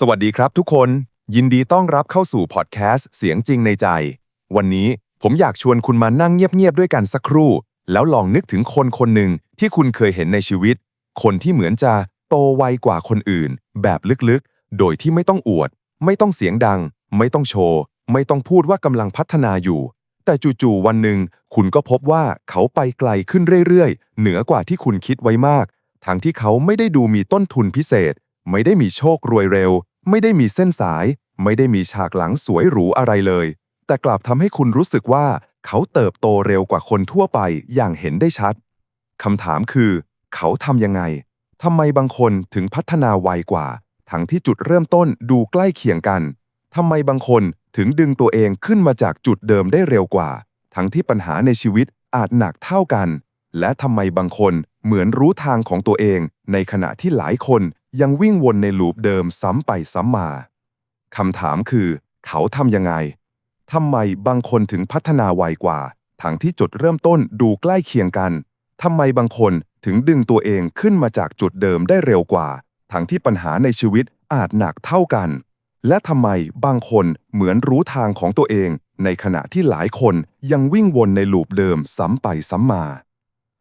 สวัสดีครับทุกคน ยินดีต้อนรับเข้าสู่พอดแคสต์เสียงจริงในใจ วันนี้ผมอยากชวนคุณมานั่งเงียบๆด้วยกันสักครู่ แล้วลองนึกถึงคนคนหนึ่งที่คุณเคยเห็นในชีวิต คนที่เหมือนจะโตไวกว่าคนอื่น แบบลึกๆ โดยที่ไม่ต้องอวด ไม่ต้องเสียงดัง ไม่ต้องโชว์ ไม่ต้องพูดว่ากำลังพัฒนาอยู่ แต่จู่ๆวันหนึ่งคุณก็พบว่าเขาไปไกลขึ้นเรื่อยๆ เหนือกว่าที่คุณคิดไว้มาก ทั้งที่เขาไม่ได้ดูมีต้นทุนพิเศษ ไม่ได้มีโชครวยเร็ว ไม่ได้มีเส้นสาย ไม่ได้มีฉากหลังสวยหรูอะไรเลย แต่กลับทำให้คุณรู้สึกว่าเขาเติบโตเร็วกว่าคนทั่วไปอย่างเห็นได้ชัดคำถามคือ เขาทำยังไงทำไมบางคนถึงพัฒนาไวกว่า ทั้งที่จุดเริ่มต้นดูใกล้เคียงกันทำไมบางคนถึงดึงตัวเองขึ้นมาจากจุดเดิมได้เร็วกว่า ทั้งที่ปัญหาในชีวิตอาจหนักเท่ากัน และทำไมบางคนเหมือนรู้ทางของตัวเอง ในขณะที่หลายคน ยังวิ่งวนในลูปเดิมซ้ำไปซ้ำมาคำถามคือ เขาทำยังไงทำไมบางคนถึงพัฒนาไวกว่า ทั้งที่จุดเริ่มต้นดูใกล้เคียงกันทำไมบางคนถึงดึงตัวเองขึ้นมาจากจุดเดิมได้เร็วกว่า ทั้งที่ปัญหาในชีวิตอาจหนักเท่ากัน และทำไมบางคนเหมือนรู้ทางของตัวเอง ในขณะที่หลายคนยังวิ่งวนในลูปเดิมซ้ำไปซ้ำมา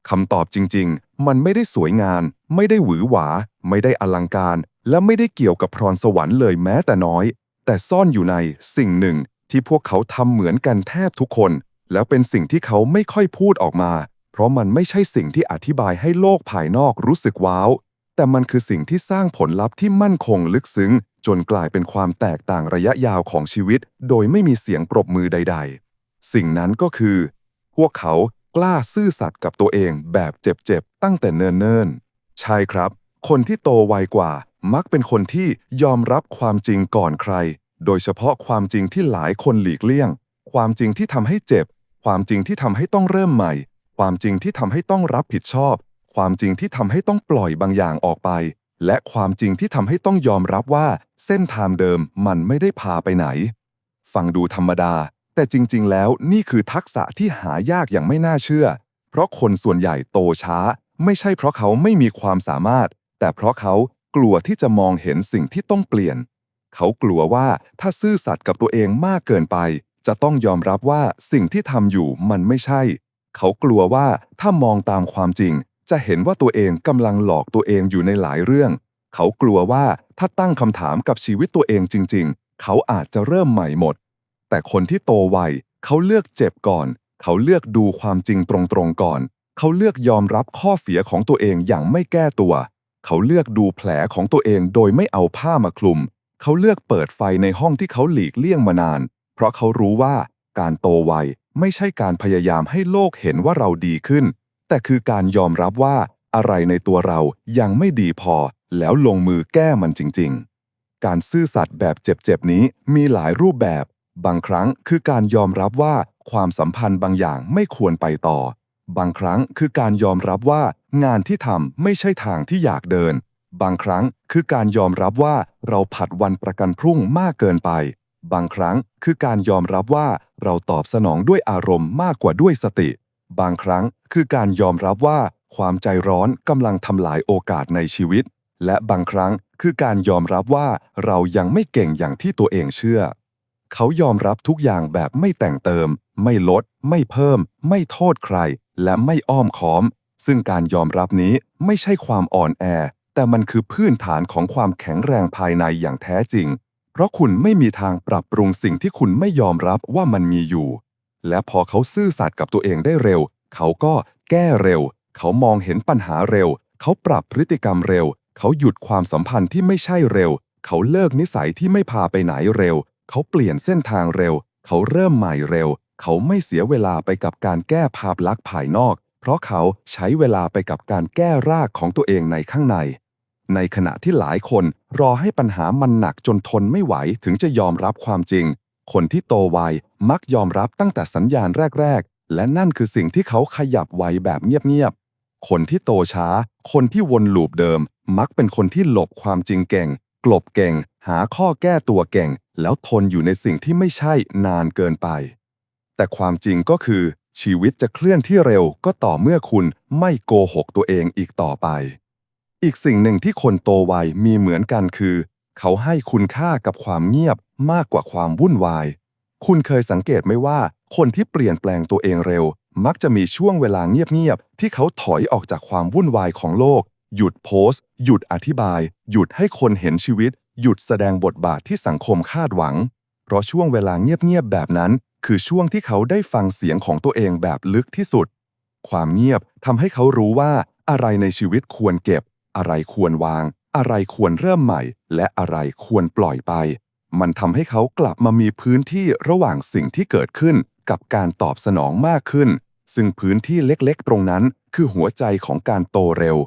คำตอบจริง ๆ มันไม่ได้สวยงามไม่ได้หวือหวา ไม่ได้อลังการ และไม่ได้เกี่ยวกับพรสวรรค์เลยแม้แต่น้อย แต่ซ่อนอยู่ในสิ่งหนึ่งที่พวกเขาทำเหมือนกันแทบทุกคน แล้วเป็นสิ่งที่เขาไม่ค่อยพูดออกมา เพราะมันไม่ใช่สิ่งที่อธิบายให้โลกภายนอกรู้สึกว้าว แต่มันคือสิ่งที่สร้างผลลัพธ์ที่มั่นคงลึกซึ้ง จนกลายเป็นความแตกต่างระยะยาวของชีวิต โดยไม่มีเสียงปรบมือใด ๆ สิ่งนั้นก็คือ พวกเขากล้าซื่อสัตย์กับตัวเองแบบเจ็บๆตั้งแต่เนิ่นๆใช่ครับ คนที่โตไวกว่า มักเป็นคนที่ยอมรับความจริงก่อนใคร โดยเฉพาะความจริงที่หลายคนหลีกเลี่ยง ความจริงที่ทำให้เจ็บ ความจริงที่ทำให้ต้องเริ่มใหม่ ความจริงที่ทำให้ต้องรับผิดชอบ ความจริงที่ทำให้ต้องปล่อยบางอย่างออกไป และความจริงที่ทำให้ต้องยอมรับว่า เส้นทางเดิมมันไม่ได้พาไปไหน ฟังดูธรรมดา แต่จริง ๆ แล้วนี่คือทักษะที่หายากอย่างไม่น่าเชื่อ เพราะคนส่วนใหญ่โตช้า ไม่ใช่เพราะเขาไม่มีความสามารถ แต่เพราะเขากลัวที่จะมองเห็นสิ่งที่ต้องเปลี่ยน เขากลัวว่าถ้าซื่อสัตย์กับตัวเองมากเกินไป จะต้องยอมรับว่าสิ่งที่ทำอยู่มันไม่ใช่ เขากลัวว่าถ้ามองตามความจริง จะเห็นว่าตัวเองกำลังหลอกตัวเองอยู่ในหลายเรื่อง เขากลัวว่าถ้าตั้งคำถามกับชีวิตตัวเองจริง ๆ เขาอาจจะเริ่มใหม่หมด แต่คนที่โตไวเขาเลือกเจ็บก่อน เขาเลือกดูความจริงตรงๆก่อน เขาเลือกยอมรับข้อเสียของตัวเองอย่างไม่แก้ตัว เขาเลือกดูแผลของตัวเองโดยไม่เอาผ้ามาคลุม เขาเลือกเปิดไฟในห้องที่เขาหลีกเลี่ยงมานาน เพราะเขารู้ว่าการโตไวไม่ใช่การพยายามให้โลกเห็นว่าเราดีขึ้น แต่คือการยอมรับว่าอะไรในตัวเรายังไม่ดีพอ แล้วลงมือแก้มันจริง ๆ การซื่อสัตย์แบบเจ็บๆนี้มีหลายรูปแบบ บางครั้งคือการยอมรับว่าความสัมพันธ์บางอย่างไม่ควรไปต่อ บางครั้งคือการยอมรับว่า งานที่ทำไม่ใช่ทางที่อยากเดิน บางครั้งคือการยอมรับว่าเราผัดวันประกันพรุ่งมากเกินไป บางครั้งคือการยอมรับว่าเราตอบสนองด้วยอารมณ์มากกว่าด้วยสติ บางครั้งคือการยอมรับว่าความใจร้อนกำลังทำลายโอกาสในชีวิต และบางครั้งคือการยอมรับว่าเรายังไม่เก่งอย่างที่ตัวเองเชื่อ เขายอมรับทุกอย่างแบบไม่แต่งเติม ไม่ลด ไม่เพิ่ม ไม่โทษใคร และไม่อ้อมค้อม ซึ่งการยอมรับนี้ไม่ใช่ความอ่อนแอ แต่มันคือพื้นฐานของความแข็งแรงภายในอย่างแท้จริง เพราะคุณไม่มีทางปรับปรุงสิ่งที่คุณไม่ยอมรับว่ามันมีอยู่ และพอเขาซื่อสัตย์กับตัวเองได้เร็ว เขาก็แก้เร็ว เขามองเห็นปัญหาเร็ว เขาปรับพฤติกรรมเร็ว เขาหยุดความสัมพันธ์ที่ไม่ใช่เร็ว เขาเลิกนิสัยที่ไม่พาไปไหนเร็ว เขาเปลี่ยนเส้นทางเร็ว เขาเริ่มใหม่เร็ว เขาไม่เสียเวลาไปกับการแก้ภาพลักษณ์ภายนอก เพราะเขาใช้เวลาไปกับการแก้รากของตัวเองในข้างใน ในขณะที่หลายคนรอให้ปัญหามันหนักจนทนไม่ไหวถึงจะยอมรับความจริง คนที่โตไวมักยอมรับตั้งแต่สัญญาณแรก ๆ และนั่นคือสิ่งที่เขาขยับไวแบบเงียบๆ คนที่โตช้า คนที่วนลูปเดิม มักเป็นคนที่หลบความจริงเก่ง กลบเก่ง หาข้อแก้ตัวเก่ง แล้วทนอยู่ในสิ่งที่ไม่ใช่นานเกินไป แต่ความจริงก็คือ ชีวิตจะเคลื่อนที่เร็วก็ต่อเมื่อคุณไม่โกหกตัวเองอีกต่อไป อีกสิ่งหนึ่งที่คนโตไวมีเหมือนกันคือ เขาให้คุณค่ากับความเงียบมากกว่าความวุ่นวาย คุณเคยสังเกตไหมว่า คนที่เปลี่ยนแปลงตัวเองเร็ว มักจะมีช่วงเวลาเงียบๆที่เขาถอยออกจากความวุ่นวายของโลก หยุดโพสต์ หยุดอธิบาย หยุดให้คนเห็นชีวิต หยุดแสดงบทบาทที่สังคมคาดหวัง เพราะช่วงเวลาเงียบๆแบบนั้น คือช่วงที่เขาได้ฟังเสียงของตัวเองแบบลึกที่สุด ความเงียบทำให้เขารู้ว่าอะไรในชีวิตควรเก็บ อะไรควรวาง อะไรควรเริ่มใหม่ และอะไรควรปล่อยไป มันทำให้เขากลับมามีพื้นที่ระหว่างสิ่งที่เกิดขึ้น กับการตอบสนองมากขึ้น ซึ่งพื้นที่เล็กๆ ตรงนั้น คือหัวใจของการโตเร็ว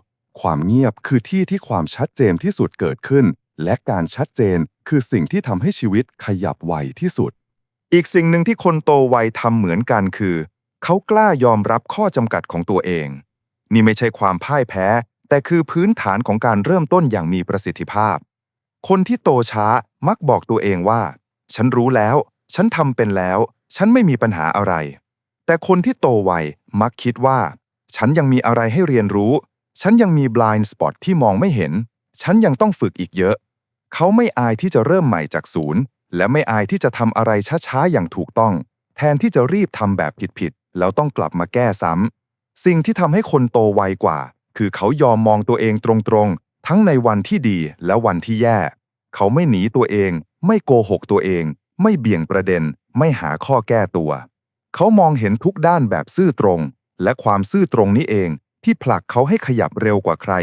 ความเงียบคือที่ที่ความชัดเจนที่สุดเกิดขึ้น และการชัดเจนคือสิ่งที่ทำให้ชีวิตขยับไวที่สุด อีกสิ่งหนึ่งที่คนโตวัยทำเหมือนกันคือ เขากล้ายอมรับข้อจำกัดของตัวเอง นี่ไม่ใช่ความพ่ายแพ้ แต่คือพื้นฐานของการเริ่มต้นอย่างมีประสิทธิภาพ คนที่โตช้ามักบอกตัวเองว่า ฉันรู้แล้ว ฉันทำเป็นแล้ว ฉันไม่มีปัญหาอะไร แต่คนที่โตไวมักคิดว่า ฉันยังมีอะไรให้เรียนรู้ ฉันยังมี blind spot ที่มองไม่เห็น ฉันยังต้องฝึกอีกเยอะ เขาไม่อายที่จะเริ่มใหม่จากศูนย์ และไม่อายที่จะทำอะไรช้าๆ อย่างถูกต้อง แทนที่จะรีบทำแบบผิดๆ แล้วต้องกลับมาแก้ซ้ำ สิ่งที่ทำให้คนโตไวกว่า คือเขายอมมองตัวเองตรงๆ ทั้งในวันที่ดีและวันที่แย่ เขาไม่หนีตัวเอง ไม่โกหกตัวเอง ไม่เบี่ยงประเด็น ไม่หาข้อแก้ตัว เขามองเห็นทุกด้านแบบซื่อตรง และความซื่อตรงนี้เอง ที่ผลักเขาให้ขยับเร็วกว่าใคร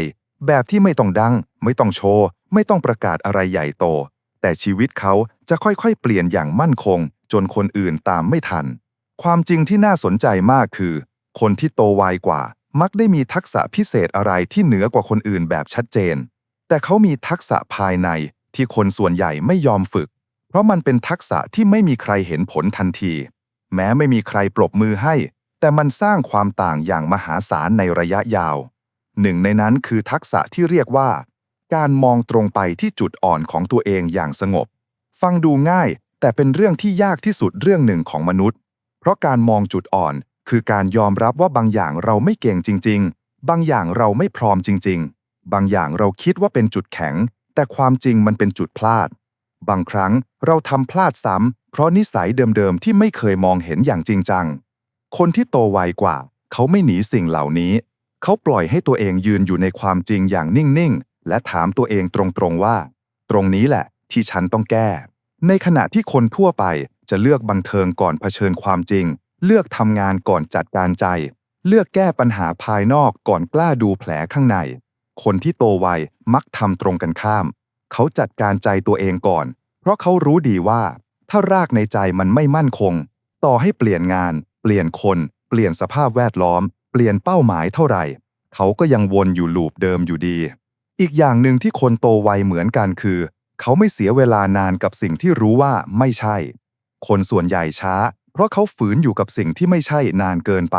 แบบที่ไม่ต้องดัง ไม่ต้องโชว์ ไม่ต้องประกาศอะไรใหญ่โต แต่ชีวิตเขา จะค่อยๆ เปลี่ยนอย่างมั่นคง จนคนอื่นตามไม่ทัน ความจริงที่น่าสนใจมากคือ คนที่โตไวกว่า มักได้มีทักษะพิเศษอะไรที่เหนือกว่าคนอื่นแบบชัดเจน แต่เขามีทักษะภายในที่คนส่วนใหญ่ไม่ยอมฝึก เพราะมันเป็นทักษะที่ไม่มีใครเห็นผลทันที แม้ไม่มีใครปรบมือให้ แต่มันสร้างความต่างอย่างมหาศาลในระยะยาว หนึ่งในนั้นคือทักษะที่เรียกว่า การมองตรงไปที่จุดอ่อนของตัวเองอย่างสงบ ฟังดูง่าย แต่เป็นเรื่องที่ยากที่สุดเรื่องหนึ่งของมนุษย์ เพราะการมองจุดอ่อน คือการยอมรับว่าบางอย่างเราไม่เก่งจริง ๆ บางอย่างเราไม่พร้อมจริง ๆ บางอย่างเราคิดว่าเป็นจุดแข็ง แต่ความจริงมันเป็นจุดพลาด บางครั้งเราทำพลาดซ้ำเพราะนิสัยเดิมๆที่ไม่เคยมองเห็นอย่างจริงจัง คนที่โตไวกว่า เขาไม่หนีสิ่งเหล่านี้ เขาปล่อยให้ตัวเองยืนอยู่ในความจริงอย่างนิ่งๆ และถามตัวเองตรงๆว่า ตรงนี้แหละ ที่ฉันต้องแก้ ในขณะที่คนทั่วไปจะเลือกบันเทิงก่อนเผชิญความจริง เลือกทำงานก่อนจัดการใจ เลือกแก้ปัญหาภายนอกก่อนกล้าดูแผลข้างใน คนที่โตไวมักทำตรงกันข้าม เขาจัดการใจตัวเองก่อน เพราะเขารู้ดีว่า ถ้ารากในใจมันไม่มั่นคง ต่อให้เปลี่ยนงาน เปลี่ยนคน เปลี่ยนสภาพแวดล้อม เปลี่ยนเป้าหมายเท่าไหร่ เขาก็ยังวนอยู่ลูปเดิมอยู่ดี อีกอย่างหนึ่งที่คนโตไวเหมือนกันคือ เขาไม่เสียเวลานานกับสิ่งที่รู้ว่าไม่ใช่ คนส่วนใหญ่ช้า เพราะเขาฝืนอยู่กับสิ่งที่ไม่ใช่นานเกินไป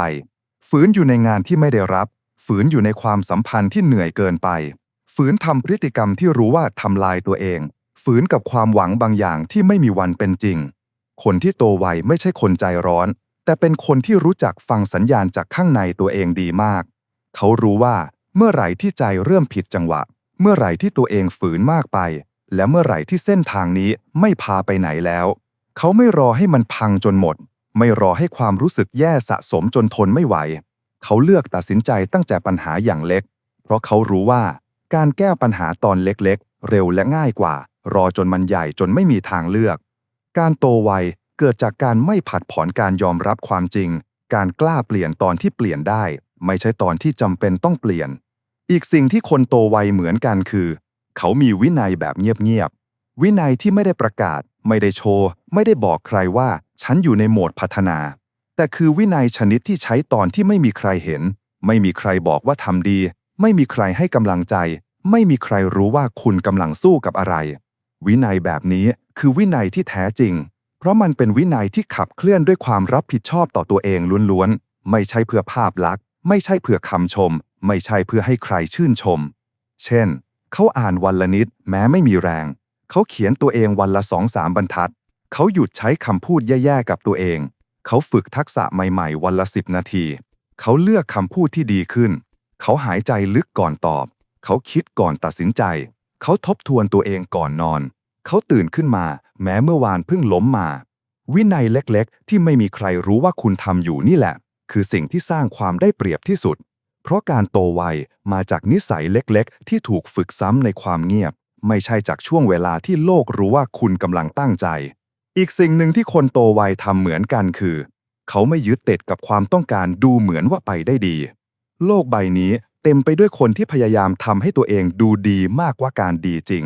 ฝืนอยู่ในงานที่ไม่ได้รับ ฝืนอยู่ในความสัมพันธ์ที่เหนื่อยเกินไป ฝืนทำพฤติกรรมที่รู้ว่าทำลายตัวเอง ฝืนกับความหวังบางอย่างที่ไม่มีวันเป็นจริง คนที่โตไวไม่ใช่คนใจร้อน แต่เป็นคนที่รู้จักฟังสัญญาณจากข้างในตัวเองดีมาก เขารู้ว่าเมื่อไหร่ที่ใจเริ่มผิดจังหวะ เมื่อไหร่ที่ตัวเองฝืนมากไป และเมื่อไหร่ที่เส้นทางนี้ไม่พาไปไหนแล้ว เขาไม่รอให้มันพังจนหมด ไม่รอให้ความรู้สึกแย่สะสมจนทนไม่ไหว เขาเลือกตัดสินใจตั้งแต่ปัญหาอย่างเล็ก เพราะเขารู้ว่าการแก้ปัญหาตอนเล็กๆ เร็วและง่ายกว่า รอจนมันใหญ่จนไม่มีทางเลือก การโตไวเกิดจากการไม่ผัดผ่อนการยอมรับความจริง การกล้าเปลี่ยนตอนที่เปลี่ยนได้ ไม่ใช่ตอนที่จำเป็นต้องเปลี่ยน อีกสิ่งที่คนโตไวเหมือนกันคือ เขามีวินัยแบบเงียบๆ วินัยที่ไม่ได้ประกาศ ไม่ได้โชว์ ไม่ได้บอกใครว่าฉันอยู่ในโหมดพัฒนา แต่คือวินัยชนิดที่ใช้ตอนที่ไม่มีใครเห็น ไม่มีใครบอกว่าทำดี ไม่มีใครให้กำลังใจ ไม่มีใครรู้ว่าคุณกำลังสู้กับอะไร วินัยแบบนี้คือวินัยที่แท้จริง เพราะมันเป็นวินัยที่ขับเคลื่อนด้วยความรับผิดชอบต่อตัวเองล้วนๆ ไม่ใช่เพื่อภาพลักษณ์ ไม่ใช่เพื่อคำชม ไม่ใช่เพื่อให้ใครชื่นชม เช่น เขาอ่านวันละนิดแม้ไม่มีแรง เขาเขียนตัวเองวันละสองสามบรรทัด เขาหยุดใช้คำพูดแย่ๆกับตัวเอง เขาฝึกทักษะใหม่ๆ วันละสิบนาที เขาเลือกคำพูดที่ดีขึ้น เขาหายใจลึกก่อนตอบ เขาคิดก่อนตัดสินใจ เขาทบทวนตัวเองก่อนนอน เขาตื่นขึ้นมา แม้เมื่อวานเพิ่งล้มมา วินัยเล็กๆ ที่ไม่มีใครรู้ว่าคุณทำอยู่นี่แหละ คือสิ่งที่สร้างความได้เปรียบที่สุด เพราะการโตไวมาจากนิสัยเล็กๆ ที่ถูกฝึกซ้ำในความเงียบ ไม่ใช่จากช่วงเวลาที่โลกรู้ว่าคุณกำลังตั้งใจ อีกสิ่งหนึ่งที่คนโตไวทำเหมือนกันคือ เขาไม่ยึดติดกับความต้องการดูเหมือนว่าไปได้ดี โลกใบนี้เต็มไปด้วยคนที่พยายามทำให้ตัวเองดูดีมากกว่าการดีจริง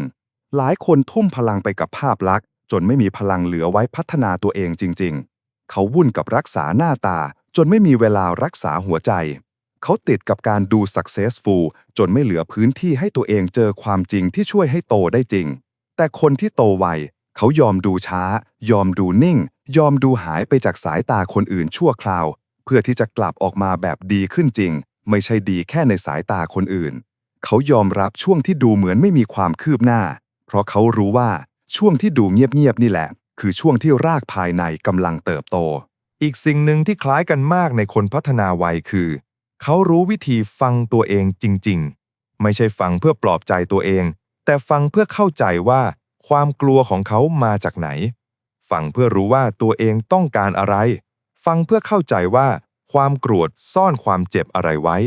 หลายคนทุ่มพลังไปกับภาพลักษณ์ จนไม่มีพลังเหลือไว้พัฒนาตัวเองจริง ๆ เขาวุ่นกับรักษาหน้าตา จนไม่มีเวลารักษาหัวใจ เขาติดกับการดู successful จนไม่เหลือพื้นที่ให้ตัวเองเจอความจริงที่ช่วยให้โตได้จริง แต่คนที่โตไวเขายอมดูช้า ยอมดูนิ่ง ยอมดูหายไปจากสายตาคนอื่นชั่วคราว เพื่อที่จะกลับออกมาแบบดีขึ้นจริง ไม่ใช่ดีแค่ในสายตาคนอื่น เขายอมรับช่วงที่ดูเหมือนไม่มีความคืบหน้า เพราะเขารู้ว่าช่วงที่ดูเงียบๆนี่แหละ คือช่วงที่รากภายในกำลังเติบโต อีกสิ่งหนึ่งที่คล้ายกันมากในคนพัฒนาวัยคือ เขารู้วิธีฟังตัวเองจริง ๆ ไม่ใช่ฟังเพื่อปลอบใจตัวเอง แต่ฟังเพื่อเข้าใจว่าความกลัวของเขามาจากไหน ฟังเพื่อรู้ว่าตัวเองต้องการอะไร ฟังเพื่อเข้าใจว่า ความโกรธซ่อนความเจ็บอะไรไว้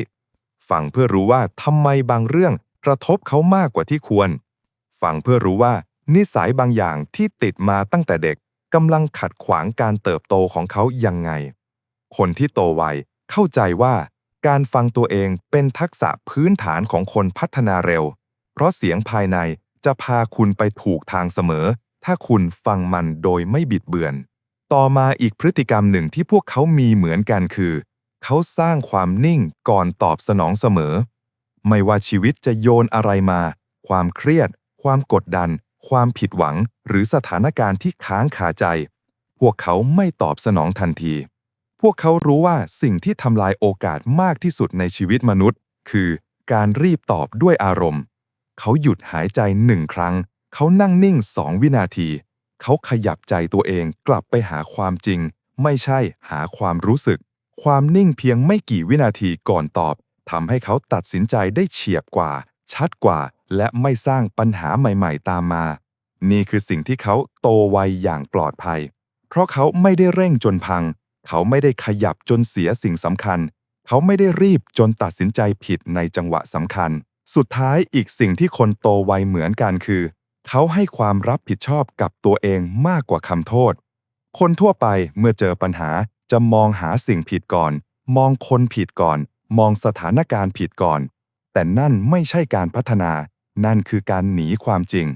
ฟังเพื่อรู้ว่าทำไมบางเรื่องกระทบเขามากกว่าที่ควร ฟังเพื่อรู้ว่า นิสัยบางอย่างที่ติดมาตั้งแต่เด็กกำลังขัดขวางการเติบโตของเขายังไง คนที่โตไวเข้าใจว่า การฟังตัวเองเป็นทักษะพื้นฐานของคนพัฒนาเร็ว เพราะเสียงภายในจะพาคุณไปถูกทางเสมอ ถ้าคุณฟังมันโดยไม่บิดเบือน ต่อมาอีกพฤติกรรมหนึ่งที่พวกเขามีเหมือนกันคือ เขาสร้างความนิ่งก่อนตอบสนองเสมอ ไม่ว่าชีวิตจะโยนอะไรมา ความเครียด ความกดดัน ความผิดหวัง หรือสถานการณ์ที่ค้างคาใจ พวกเขาไม่ตอบสนองทันที วกเขารู้ว่าสิ่งที่ทำลายโอกาสมากที่สุดในชีวิตมนุษย์ คือการรีบตอบด้วยอารมณ์ เขาหยุดหายใจหนึ่งครั้ง เขานั่งนิ่งสองวินาที เขาขยับใจตัวเองกลับไปหาความจริง ไม่ใช่หาความรู้สึก ความนิ่งเพียงไม่กี่วินาทีก่อนตอบทำให้เขาตัดสินใจได้เฉียบกว่า ชัดกว่า และไม่สร้างปัญหาใหม่ ๆ ตามมา นี่คือสิ่งที่เขาโตไวอย่างปลอดภัย เพราะเขาไม่ได้เร่งจนพัง เขาไม่ได้ขยับจนเสียสิ่งสำคัญ เขาไม่ได้รีบจนตัดสินใจผิดในจังหวะสำคัญ สุดท้ายอีกสิ่งที่คนโตไวเหมือนกันคือ เขาให้ความรับผิดชอบกับตัวเองมากกว่าคำโทษ คนทั่วไปเมื่อเจอปัญหาจะมองหาสิ่งผิดก่อน มองคนผิดก่อน มองสถานการณ์ผิดก่อน แต่นั่นไม่ใช่การพัฒนา นั่นคือการหนีความจริง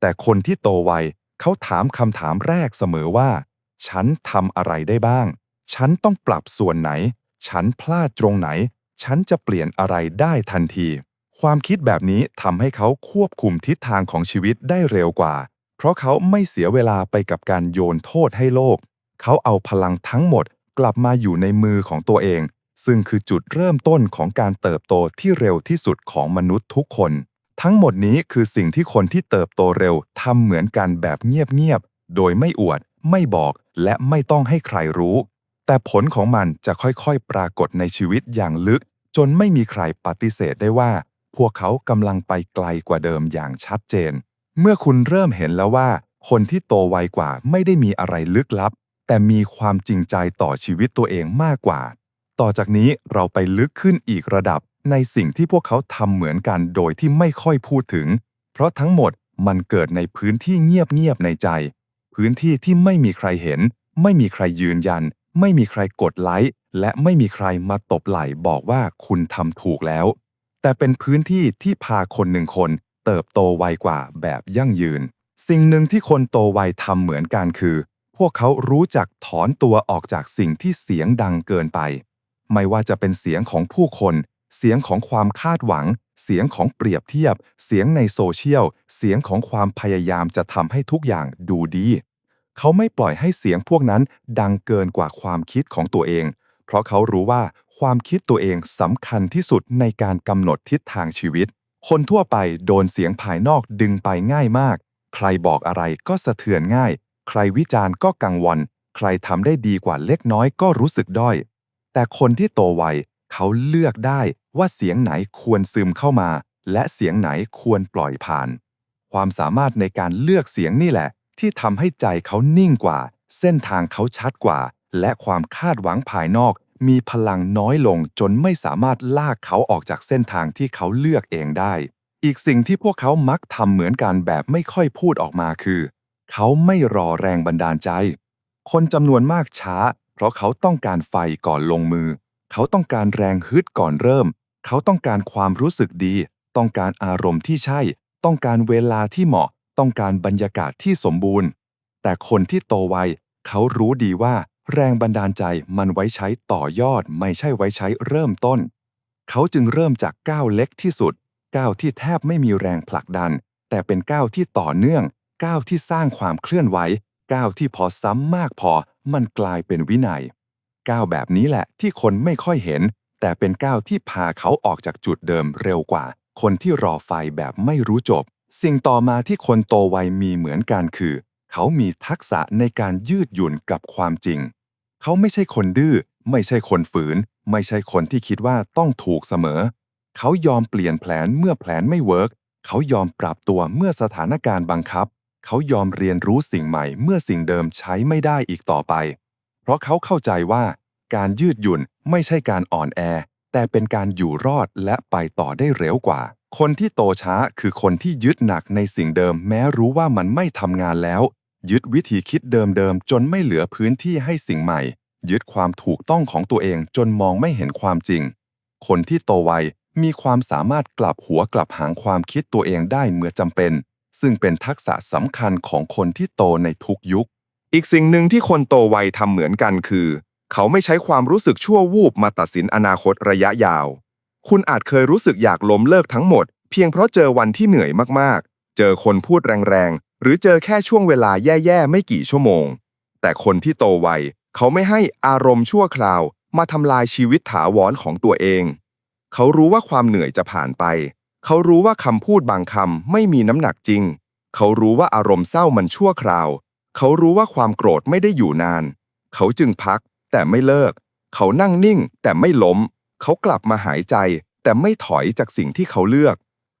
แต่คนที่โตไวเขาถามคำถามแรกเสมอว่า ฉันทำอะไรได้บ้าง ฉันต้องปรับส่วนไหน ฉันพลาดตรงไหน ฉันจะเปลี่ยนอะไรได้ทันที ความคิดแบบนี้ทำให้เขาควบคุมทิศทางของชีวิตได้เร็วกว่า เพราะเขาไม่เสียเวลาไปกับการโยนโทษให้โลก เขาเอาพลังทั้งหมดกลับมาอยู่ในมือของตัวเอง ซึ่งคือจุดเริ่มต้นของการเติบโตที่เร็วที่สุดของมนุษย์ทุกคน ทั้งหมดนี้คือสิ่งที่คนที่เติบโตเร็วทำเหมือนกันแบบเงียบๆโดยไม่อวด ไม่บอกและไม่ต้องให้ใครรู้ แต่ผลของมันจะค่อยๆ ปรากฏในชีวิตอย่างลึก จนไม่มีใครปฏิเสธได้ว่า พวกเขากำลังไปไกลกว่าเดิมอย่างชัดเจน เมื่อคุณเริ่มเห็นแล้วว่า คนที่โตไวกว่าไม่ได้มีอะไรลึกลับ แต่มีความจริงใจต่อชีวิตตัวเองมากกว่า ต่อจากนี้เราไปลึกขึ้นอีกระดับในสิ่งที่พวกเขาทำเหมือนกันโดยที่ไม่ค่อยพูดถึง เพราะทั้งหมดมันเกิดในพื้นที่เงียบๆในใจ พื้นที่ที่ไม่มีใครเห็น ไม่มีใครยืนยัน ไม่มีใครกดไลค์และไม่มีใครมาตบไหล่บอกว่าคุณทำถูกแล้ว แต่เป็นพื้นที่ที่พาคนหนึ่งคนเติบโตไวกว่าแบบยั่งยืน สิ่งหนึ่งที่คนโตไวทำเหมือนกันคือ พวกเขารู้จักถอนตัวออกจากสิ่งที่เสียงดังเกินไป ไม่ว่าจะเป็นเสียงของผู้คน เสียงของความคาดหวัง เสียงของเปรียบเทียบ เสียงในโซเชียล เสียงของความพยายามจะทำให้ทุกอย่างดูดี เขาไม่ปล่อยให้เสียงพวกนั้นดังเกินกว่าความคิดของตัวเอง เพราะเขารู้ว่าความคิดตัวเองสำคัญที่สุดในการกำหนดทิศทางชีวิต คนทั่วไปโดนเสียงภายนอกดึงไปง่ายมาก ใครบอกอะไรก็สะเทือนง่าย ใครวิจารณ์ก็กังวล ใครทำได้ดีกว่าเล็กน้อยก็รู้สึกด้อย แต่คนที่โตไวเขาเลือกได้ว่าเสียงไหนควรซึมเข้ามา และเสียงไหนควรปล่อยผ่าน ความสามารถในการเลือกเสียงนี่แหละ ที่ทำให้ใจเขานิ่งกว่า เส้นทางเขาชัดกว่า และความคาดหวังภายนอก มีพลังน้อยลงจนไม่สามารถลากเขาออกจากเส้นทางที่เขาเลือกเองได้ อีกสิ่งที่พวกเขามักทำเหมือนกันแบบไม่ค่อยพูดออกมาคือ เขาไม่รอแรงบันดาลใจ คนจำนวนมากช้า เพราะเขาต้องการไฟก่อนลงมือ เขาต้องการแรงฮึดก่อนเริ่ม เขาต้องการความรู้สึกดี ต้องการอารมณ์ที่ใช่ ต้องการเวลาที่เหมาะ ต้องการบรรยากาศที่สมบูรณ์ แต่คนที่โตไวเขารู้ดีว่าแรงบันดาลใจมันไว้ใช้ต่อยอดไม่ใช่ไว้ใช้เริ่มต้น เขาจึงเริ่มจากก้าวเล็กที่สุดก้าวที่แทบไม่มีแรงผลักดัน แต่เป็นก้าวที่ต่อเนื่องก้าวที่สร้างความเคลื่อนไหวก้าวที่พอซ้ำมากพอมันกลายเป็นวินัยก้าวแบบนี้แหละที่คนไม่ค่อยเห็น แต่เป็นก้าวที่พาเขาออกจากจุดเดิมเร็วกว่า คนที่รอไฟแบบไม่รู้จบ สิ่งต่อมาที่คนโตวัยมีเหมือนกันคือ เขามีทักษะในการยืดหยุ่นกับความจริง เขาไม่ใช่คนดื้อ ไม่ใช่คนฝืน ไม่ใช่คนที่คิดว่าต้องถูกเสมอ เขายอมเปลี่ยนแผนเมื่อแผนไม่เวิร์กเขายอมปรับตัวเมื่อสถานการณ์บังคับ เขายอมเรียนรู้สิ่งใหม่เมื่อสิ่งเดิมใช้ไม่ได้อีกต่อไป เพราะเขาเข้าใจว่า การยืดหยุ่นไม่ใช่การอ่อนแอ แต่เป็นการอยู่รอดและไปต่อได้เร็วกว่า คนที่โตช้าคือคนที่ยึดหนักในสิ่งเดิม แม้รู้ว่ามันไม่ทำงานแล้ว ยึดวิธีคิดเดิมๆจนไม่เหลือพื้นที่ให้สิ่งใหม่ ยึดความถูกต้องของตัวเองจนมองไม่เห็นความจริง คนที่โตไวมีความสามารถกลับหัวกลับหางความคิดตัวเองได้เมื่อจำเป็น ซึ่งเป็นทักษะสำคัญของคนที่โตในทุกยุค อีกสิ่งหนึ่งที่คนโตไวทำเหมือนกันคือ เขาไม่ใช้ความรู้สึกชั่ววูบมาตัดสินอนาคตระยะยาว คุณอาจเคยรู้สึกอยากล้มเลิกทั้งหมด เพียงเพราะเจอวันที่เหนื่อยมากๆ เจอคนพูดแรงๆ หรือเจอแค่ช่วงเวลาแย่ๆ ไม่กี่ชั่วโมง แต่คนที่โตไวเขาไม่ให้อารมณ์ชั่วคราว มาทำลายชีวิตถาวรของตัวเอง เขารู้ว่าความเหนื่อยจะผ่านไป เขารู้ว่าคำพูดบางคำไม่มีน้ำหนักจริง เขารู้ว่าอารมณ์เศร้ามันชั่วคราว เขารู้ว่าความโกรธไม่ได้อยู่นาน เขาจึงพักแต่ไม่เลิก เขานั่งนิ่งแต่ไม่ล้ม เขากลับมาหายใจ แต่ไม่ถอยจากสิ่งที่เขาเลือก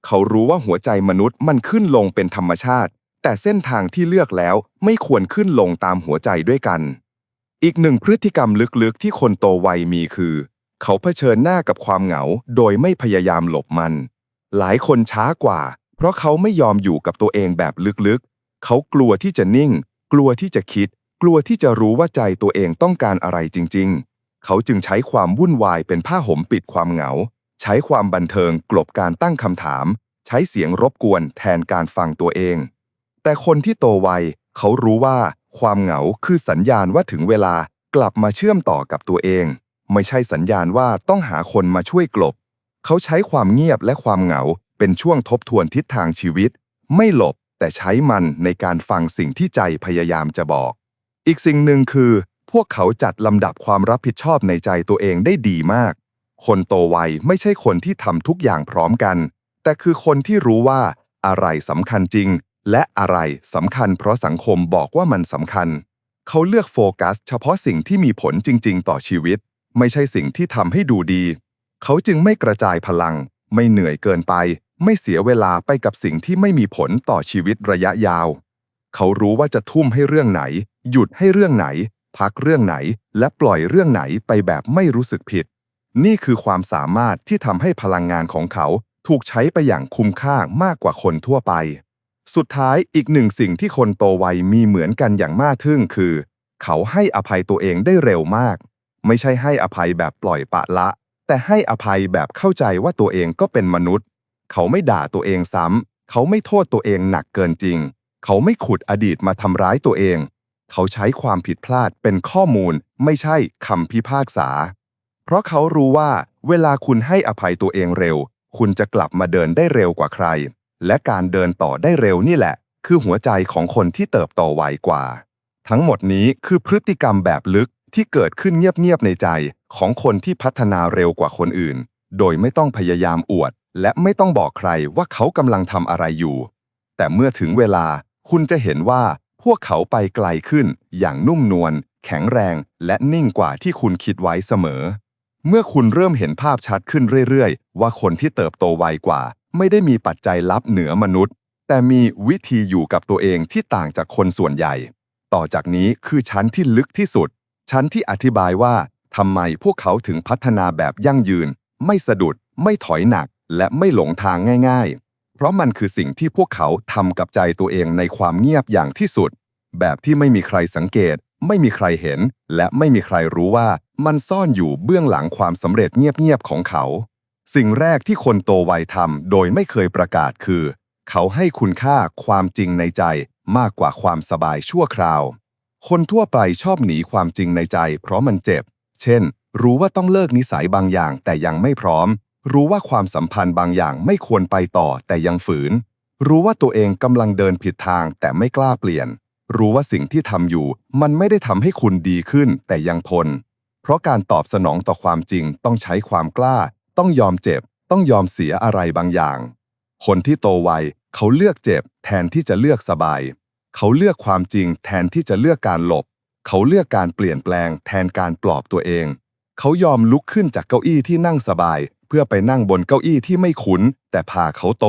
เขารู้ว่าหัวใจมนุษย์มันขึ้นลงเป็นธรรมชาติ แต่เส้นทางที่เลือกแล้วไม่ควรขึ้นลงตามหัวใจด้วยกัน อีกหนึ่งพฤติกรรมลึกๆ ที่คนโตวัยมีคือ เขาเผชิญหน้ากับความเหงา โดยไม่พยายามหลบมัน หลายคนช้ากว่า เพราะเขาไม่ยอมอยู่กับตัวเองแบบลึกๆ เขากลัวที่จะนิ่ง กลัวที่จะคิด กลัวที่จะรู้ว่าใจตัวเองต้องการอะไรจริง ๆ เขาจึงใช้ความวุ่นวายเป็นผ้าห่มปิดความเหงา ใช้ความบันเทิงกลบการตั้งคำถาม ใช้เสียงรบกวนแทนการฟังตัวเอง แต่คนที่โตไวเขารู้ว่าความเหงาคือสัญญาณว่าถึงเวลากลับมาเชื่อมต่อกับตัวเอง ไม่ใช่สัญญาณว่าต้องหาคนมาช่วยกลบ เขาใช้ความเงียบและความเหงาเป็นช่วงทบทวนทิศทางชีวิต ไม่หลบแต่ใช้มันในการฟังสิ่งที่ใจพยายามจะบอก อีกสิ่งหนึ่งคือ พวกเขาจัดลำดับความรับผิดชอบในใจตัวเองได้ดีมาก คนโตไวไม่ใช่คนที่ทำทุกอย่างพร้อมกัน แต่คือคนที่รู้ว่าอะไรสำคัญจริง และอะไรสำคัญเพราะสังคมบอกว่ามันสำคัญ เขาเลือกโฟกัส เฉพาะสิ่งที่มีผลจริง ๆ ต่อชีวิต ไม่ใช่สิ่งที่ทำให้ดูดี เขาจึงไม่กระจายพลัง ไม่เหนื่อยเกินไป ไม่เสียเวลาไปกับสิ่งที่ไม่มีผลต่อชีวิตระยะยาว เขารู้ว่าจะทุ่มให้เรื่องไหน หยุดให้เรื่องไหน พักเรื่องไหนและปล่อยเรื่องไหนไปแบบไม่รู้สึกผิด นี่คือความสามารถที่ทำให้พลังงานของเขาถูกใช้ไปอย่างคุ้มค่ามากกว่าคนทั่วไป สุดท้ายอีกหนึ่งสิ่งที่คนโตวัยมีเหมือนกันอย่างมากทึ่งคือ เขาให้อภัยตัวเองได้เร็วมาก ไม่ใช่ให้อภัยแบบปล่อยปะละ แต่ให้อภัยแบบเข้าใจว่าตัวเองก็เป็นมนุษย์ เขาไม่ด่าตัวเองซ้ำเขาไม่โทษตัวเองหนักเกินจริง เขาไม่ขุดอดีตมาทำร้ายตัวเอง เขาใช้ความผิดพลาดเป็นข้อมูลไม่ใช่คำพิพากษา เพราะเขารู้ว่าเวลาคุณให้อภัยตัวเองเร็ว คุณจะกลับมาเดินได้เร็วกว่าใคร และการเดินต่อได้เร็วนี่แหละ คือหัวใจของคนที่เติบโตไวกว่า ทั้งหมดนี้คือพฤติกรรมแบบลึกที่เกิดขึ้นเงียบๆในใจของคนที่พัฒนาเร็วกว่าคนอื่น โดยไม่ต้องพยายามอวด และไม่ต้องบอกใครว่าเขากำลังทำอะไรอยู่ แต่เมื่อถึงเวลาคุณจะเห็นว่า พวกเขาไปไกลขึ้นอย่างนุ่มนวลแข็งแรงและนิ่งกว่าที่คุณคิดไว้เสมอ เมื่อคุณเริ่มเห็นภาพชัดขึ้นเรื่อยๆ ว่าคนที่เติบโตไวกว่า ไม่ได้มีปัจจัยลับเหนือมนุษย์ แต่มีวิธีอยู่กับตัวเองที่ต่างจากคนส่วนใหญ่ ต่อจากนี้คือชั้นที่ลึกที่สุด ชั้นที่อธิบายว่าทำไมพวกเขาถึงพัฒนาแบบยั่งยืน ไม่สะดุด ไม่ถอยหนัก และไม่หลงทางง่าย ๆ เพราะมันคือสิ่งที่พวกเขาทำกับใจตัวเองในความเงียบอย่างที่สุด แบบที่ไม่มีใครสังเกต ไม่มีใครเห็น และไม่มีใครรู้ว่ามันซ่อนอยู่เบื้องหลังความสำเร็จเงียบๆของเขา สิ่งแรกที่คนโตวัยทำโดยไม่เคยประกาศคือ เขาให้คุณค่าความจริงในใจมากกว่าความสบายชั่วคราว คนทั่วไปชอบหนีความจริงในใจ เพราะมันเจ็บ เช่น รู้ว่าต้องเลิกนิสัยบางอย่างแต่ยังไม่พร้อม รู้ว่าความสัมพันธ์บางอย่างไม่ควรไปต่อแต่ยังฝืน รู้ว่าตัวเองกำลังเดินผิดทางแต่ไม่กล้าเปลี่ยน รู้ว่าสิ่งที่ทำอยู่ มันไม่ได้ทำให้คุณดีขึ้นแต่ยังทน เพราะการตอบสนองต่อความจริงต้องใช้ความกล้า ต้องยอมเจ็บ ต้องยอมเสียอะไรบางอย่าง คนที่โตไวเขาเลือกเจ็บ แทนที่จะเลือกสบาย เขาเลือกความจริง แทนที่จะเลือกการหลบ เขาเลือกการเปลี่ยนแปลง แทนการปลอบตัวเอง เขายอมลุกขึ้นจากเก้าอี้ที่นั่งสบาย เพื่อไปนั่งบนเก้าอี้ที่ไม่คุ้นแต่พาเขาโต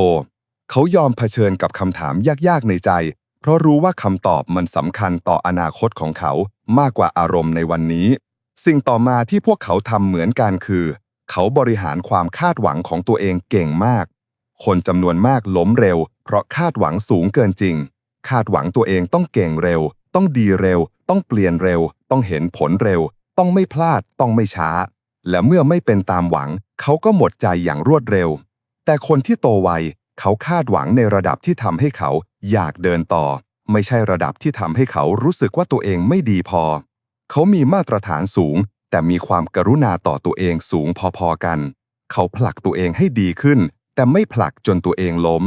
เขายอมเผชิญกับคำถามยากๆในใจ เพราะรู้ว่าคำตอบมันสำคัญต่ออนาคตของเขามากกว่าอารมณ์ในวันนี้ สิ่งต่อมาที่พวกเขาทำเหมือนกันคือ เขาบริหารความคาดหวังของตัวเองเก่งมาก คนจำนวนมากล้มเร็ว เพราะคาดหวังสูงเกินจริง คาดหวังตัวเองต้องเก่งเร็ว ต้องดีเร็ว ต้องเปลี่ยนเร็ว ต้องเห็นผลเร็ว ต้องไม่พลาด ต้องไม่ช้า และเมื่อไม่เป็นตามหวัง เขาก็หมดใจอย่างรวดเร็ว แต่คนที่โตไวเขาคาดหวังในระดับที่ทำให้เขาอยากเดินต่อ ไม่ใช่ระดับที่ทำให้เขารู้สึกว่าตัวเองไม่ดีพอ เขามีมาตรฐานสูง แต่มีความกรุณาต่อตัวเองสูงพอๆกัน เขาผลักตัวเองให้ดีขึ้น แต่ไม่ผลักจนตัวเองล้ม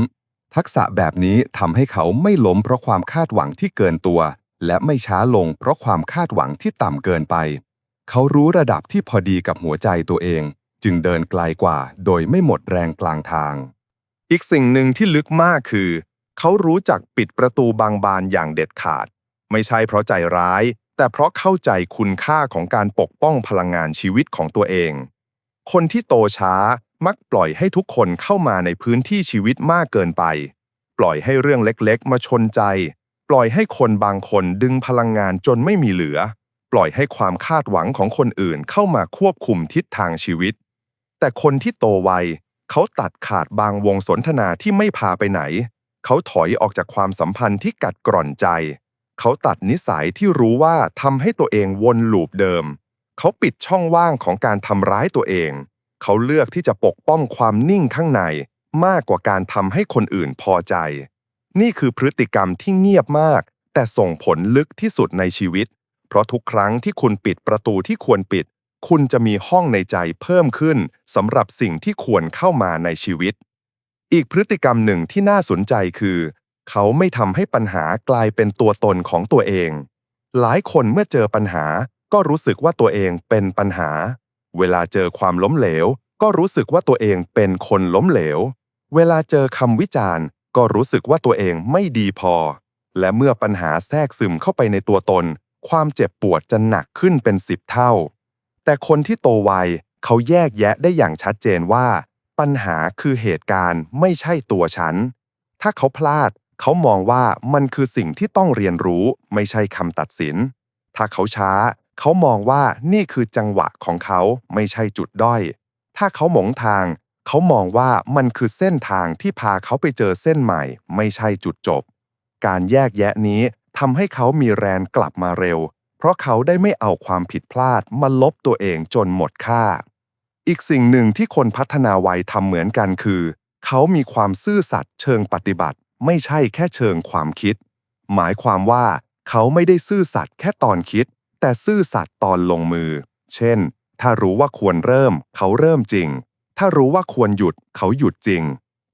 ทักษะแบบนี้ทำให้เขาไม่ล้มเพราะความคาดหวังที่เกินตัว และไม่ช้าลงเพราะความคาดหวังที่ต่ำเกินไป เขารู้ระดับที่พอดีกับหัวใจตัวเอง จึงเดินไกลกว่า โดยไม่หมดแรงกลางทาง อีกสิ่งหนึ่งที่ลึกมากคือ เขารู้จักปิดประตูบางบานอย่างเด็ดขาด ไม่ใช่เพราะใจร้าย แต่เพราะเข้าใจคุณค่าของการปกป้องพลังงานชีวิตของตัวเอง คนที่โตช้ามักปล่อยให้ทุกคนเข้ามาในพื้นที่ชีวิตมากเกินไป ปล่อยให้เรื่องเล็กๆ มาชนใจ ปล่อยให้คนบางคนดึงพลังงานจนไม่มีเหลือ ปล่อยให้ความคาดหวังของคนอื่นเข้ามาควบคุมทิศทางชีวิต แต่คนที่โตไวเขาตัดขาดบางวงสนทนาที่ไม่พาไปไหน เขาถอยออกจากความสัมพันธ์ที่กัดกร่อนใจ เขาตัดนิสัยที่รู้ว่าทำให้ตัวเองวนลูปเดิม เขาปิดช่องว่างของการทำร้ายตัวเอง เขาเลือกที่จะปกป้องความนิ่งข้างใน มากกว่าการทำให้คนอื่นพอใจ นี่คือพฤติกรรมที่เงียบมาก แต่ส่งผลลึกที่สุดในชีวิต เพราะทุกครั้งที่คุณปิดประตูที่ควรปิด คุณจะมีห้องในใจเพิ่มขึ้นสำหรับสิ่งที่ควรเข้ามาในชีวิต อีกพฤติกรรมหนึ่งที่น่าสนใจคือ เขาไม่ทำให้ปัญหากลายเป็นตัวตนของตัวเอง หลายคนเมื่อเจอปัญหาก็รู้สึกว่าตัวเองเป็นปัญหา เวลาเจอความล้มเหลว ก็รู้สึกว่าตัวเองเป็นคนล้มเหลว เวลาเจอคำวิจารณ์ ก็รู้สึกว่าตัวเองไม่ดีพอ และเมื่อปัญหาแทรกซึมเข้าไปในตัวตน ความเจ็บปวดจะหนักขึ้นเป็นสิบเท่า แต่คนที่โตไวเขาแยกแยะได้อย่างชัดเจนว่า ปัญหาคือเหตุการณ์ไม่ใช่ตัวฉัน ถ้าเขาพลาดเขามองว่ามันคือสิ่งที่ต้องเรียนรู้ไม่ใช่คำตัดสิน ถ้าเขาช้า เขามองว่านี่คือจังหวะของเขาไม่ใช่จุดด้อย ถ้าเขาหมงทาง เขามองว่ามันคือเส้นทางที่พาเขาไปเจอเส้นใหม่ ไม่ใช่จุดจบ การแยกแยะนี้ ทำให้เขามีแรงกลับมาเร็ว เพราะเขาได้ไม่เอาความผิดพลาดมาลบตัวเองจนหมดค่า อีกสิ่งหนึ่งที่คนพัฒนาวัยทำเหมือนกันคือ เขามีความซื่อสัตย์เชิงปฏิบัติ ไม่ใช่แค่เชิงความคิด หมายความว่าเขาไม่ได้ซื่อสัตย์แค่ตอนคิด แต่ซื่อสัตย์ตอนลงมือ เช่น ถ้ารู้ว่าควรเริ่ม เขาเริ่มจริง ถ้ารู้ว่าควรหยุด เขาหยุดจริง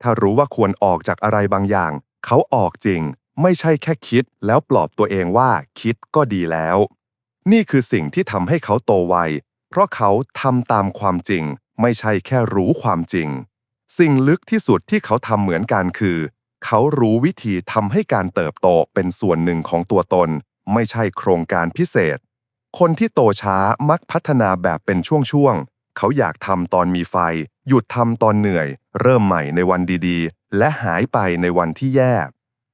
ถ้ารู้ว่าควรออกจากอะไรบางอย่าง เขาออกจริง ไม่ใช่แค่คิดแล้วปลอบตัวเองว่าคิดก็ดีแล้ว นี่คือสิ่งที่ทำให้เขาโตไว เพราะเขาทำตามความจริง ไม่ใช่แค่รู้ความจริง สิ่งลึกที่สุดที่เขาทำเหมือนกันคือ เขารู้วิธีทำให้การเติบโตเป็นส่วนหนึ่งของตัวตน ไม่ใช่โครงการพิเศษ คนที่โตช้ามักพัฒนาแบบเป็นช่วงๆเขาอยากทำตอนมีไฟ หยุดทำตอนเหนื่อย เริ่มใหม่ในวันดีๆ และหายไปในวันที่แย่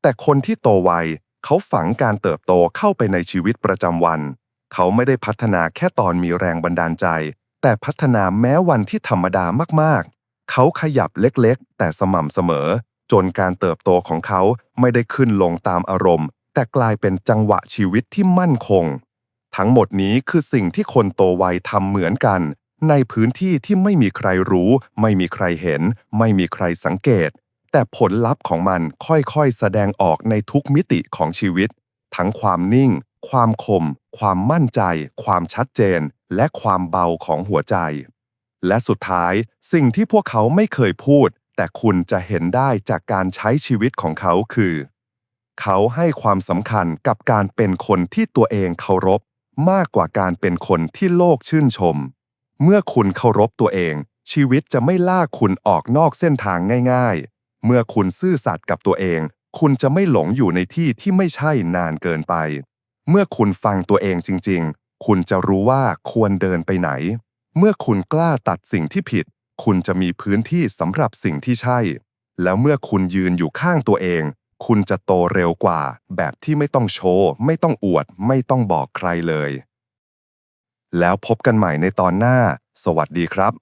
แต่คนที่โตไวเขาฝังการเติบโตเข้าไปในชีวิตประจำวัน เขาไม่ได้พัฒนาแค่ตอนมีแรงบันดาลใจ แต่พัฒนาแม้วันที่ธรรมดามากๆ เขาขยับเล็กๆ แต่สม่ำเสมอ จนการเติบโตของเขาไม่ได้ขึ้นลงตามอารมณ์ แต่กลายเป็นจังหวะชีวิตที่มั่นคง ทั้งหมดนี้คือสิ่งที่คนโตวัยทำเหมือนกัน ในพื้นที่ที่ไม่มีใครรู้ ไม่มีใครเห็น ไม่มีใครสังเกต แต่ผลลัพธ์ของมันค่อยๆ แสดงออกในทุกมิติของชีวิต ทั้งความนิ่ง ความคม ความมั่นใจ ความชัดเจน และความเบาของหัวใจ และสุดท้ายสิ่งที่พวกเขาไม่เคยพูด แต่คุณจะเห็นได้จากการใช้ชีวิตของเขาคือ เขาให้ความสำคัญกับการเป็นคนที่ตัวเองเคารพ มากกว่าการเป็นคนที่โลกชื่นชม เมื่อคุณเคารพตัวเอง ชีวิตจะไม่ลากคุณออกนอกเส้นทางง่าย ๆ เมื่อคุณซื่อสัตย์กับตัวเอง คุณจะไม่หลงอยู่ในที่ที่ไม่ใช่นานเกินไป เมื่อคุณฟังตัวเองจริง ๆ คุณจะรู้ว่าควรเดินไปไหน เมื่อคุณกล้าตัดสิ่งที่ผิด คุณจะมีพื้นที่สำหรับสิ่งที่ใช่ แล้วเมื่อคุณยืนอยู่ข้างตัวเอง คุณจะโตเร็วกว่า แบบที่ไม่ต้องโชว์ ไม่ต้องอวด ไม่ต้องบอกใครเลย แล้วพบกันใหม่ในตอนหน้า สวัสดีครับ